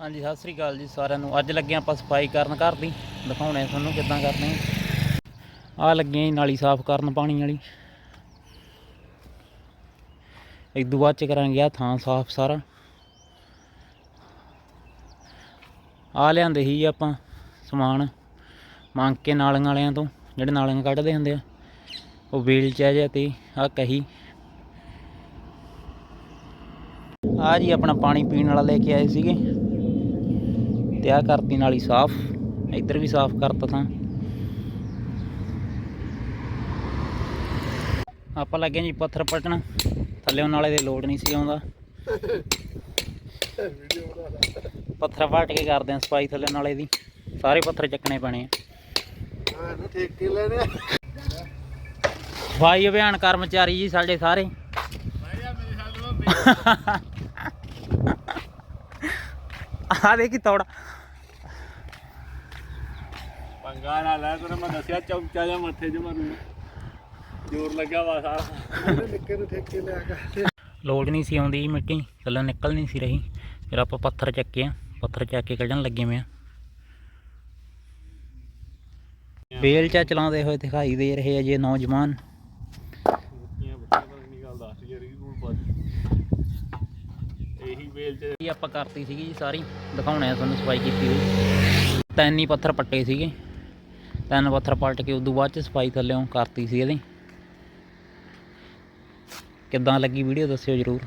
ਹਾਂਜੀ, ਸਤਿ ਸ੍ਰੀ ਅਕਾਲ ਜੀ ਸਾਰਿਆਂ ਨੂੰ। ਅੱਜ ਲੱਗੇ ਆਪਾਂ ਸਫ਼ਾਈ ਕਰਨ ਘਰ ਦੀ। ਦਿਖਾਉਣੇ ਤੁਹਾਨੂੰ ਕਿੱਦਾਂ ਕਰਦੇ ਆ। ਆ ਲੱਗੇ ਜੀ ਨਾਲੀ ਸਾਫ਼ ਕਰਨ ਪਾਣੀ ਵਾਲੀ। ਇਦੋਂ ਬਾਅਦ ਚ ਕਰਾਂਗੇ ਆ ਥਾਂ ਸਾਫ਼ ਸਾਰਾ। ਆ ਲਿਆਂਦੇ ਸੀ ਜੀ ਆਪਾਂ ਸਮਾਨ ਮੰਗ ਕੇ ਨਾਲੀਆਂ ਵਾਲਿਆਂ ਤੋਂ, ਜਿਹੜੇ ਨਾਲੀਆਂ ਕੱਢਦੇ ਹੁੰਦੇ ਆ। ਉਹ ਵੀਲ ਚ ਆ ਜਾ ਤੇ ਆ ਕਹੀ। ਆ ਜੀ ਆਪਣਾ ਪਾਣੀ ਪੀਣ ਵਾਲਾ ਲੈ ਕੇ ਆਏ ਸੀਗੇ। ਤੇ ਆ ਕਰਤੀ ਨਾਲੀ ਸਾਫ਼, ਇੱਧਰ ਵੀ ਸਾਫ਼ ਕਰਤਾ ਤਾਂ। ਆਪਾਂ ਲੱਗੇ ਜੀ ਪੱਥਰ ਪਟਣ ਥੱਲੇ ਨਾਲੇ ਦੇ ਲੋਡ ਨਹੀਂ ਸੀ ਆਉਂਦਾ। ਪੱਥਰ ਪਟ ਕੇ ਕਰਦੇ ਆ ਸਫ਼ਾਈ ਥੱਲੇ ਨਾਲੇ ਦੀ, ਸਾਰੇ ਪੱਥਰ ਚੱਕਣੇ ਪੈਣੇ ਆ। ਠੇਕੇ ਲੈਣੇ ਸਫ਼ਾਈ ਅਭਿਆਨ ਕਰਮਚਾਰੀ ਜੀ ਸਾਡੇ ਸਾਰੇ। ਆ ਦੇਖੀ ਤੋੜਾ। ਪੰਗਾ ਨਾ ਲੈ ਤੈਨੂੰ ਮੈਂ ਦੱਸਿਆ ਚੌਂਕਾ ਜਿਹਾ ਮੱਥੇ 'ਚ ਮਾਰੂ। ਜ਼ੋਰ ਲੱਗਾ ਵਾ ਸਾਰਾ। ਨਿੱਕੇ ਨੂੰ ਠੇਕੇ ਲਿਆ ਕਰ ਲੋਡ ਨਹੀਂ ਸੀ ਆਉਂਦੀ ਮਿੱਟੀ ਥੱਲੇ ਨਿਕਲ ਨਹੀਂ ਸੀ ਰਹੀ। ਫਿਰ ਆਪਾਂ ਪੱਥਰ ਚੱਕੇ ਆ ਪੱਥਰ ਚੱਕ ਕੇ ਕੱਢਣ ਲੱਗੇ ਮੈਂ ਬੇਲ ਚਾ ਚਲਾਉਂਦੇ ਹੋਏ ਦਿਖਾਈ ਦੇ ਰਹੇ ਆ ਜੇ ਨੌਜਵਾਨ। ਇਹ ਆਪਾਂ ਕਰਤੀ ਸੀਗੀ ਜੀ ਸਾਰੀ ਦਿਖਾਉਣੇ ਆ ਤੁਹਾਨੂੰ ਸਫ਼ਾਈ ਕੀਤੀ ਹੋਈ। ਤਿੰਨ ਪੱਥਰ ਪੱਟੇ ਸੀਗੇ। ਤਿੰਨ ਪੱਥਰ ਪਲਟ ਕੇ ਉਦੋਂ ਬਾਅਦ ਚ ਸਫ਼ਾਈ ਥੱਲੇੋਂ ਕਰਤੀ ਸੀ ਇਹਦੀ। ਕਿੱਦਾਂ ਲੱਗੀ ਵੀਡੀਓ ਦੱਸਿਓ ਜਰੂਰ।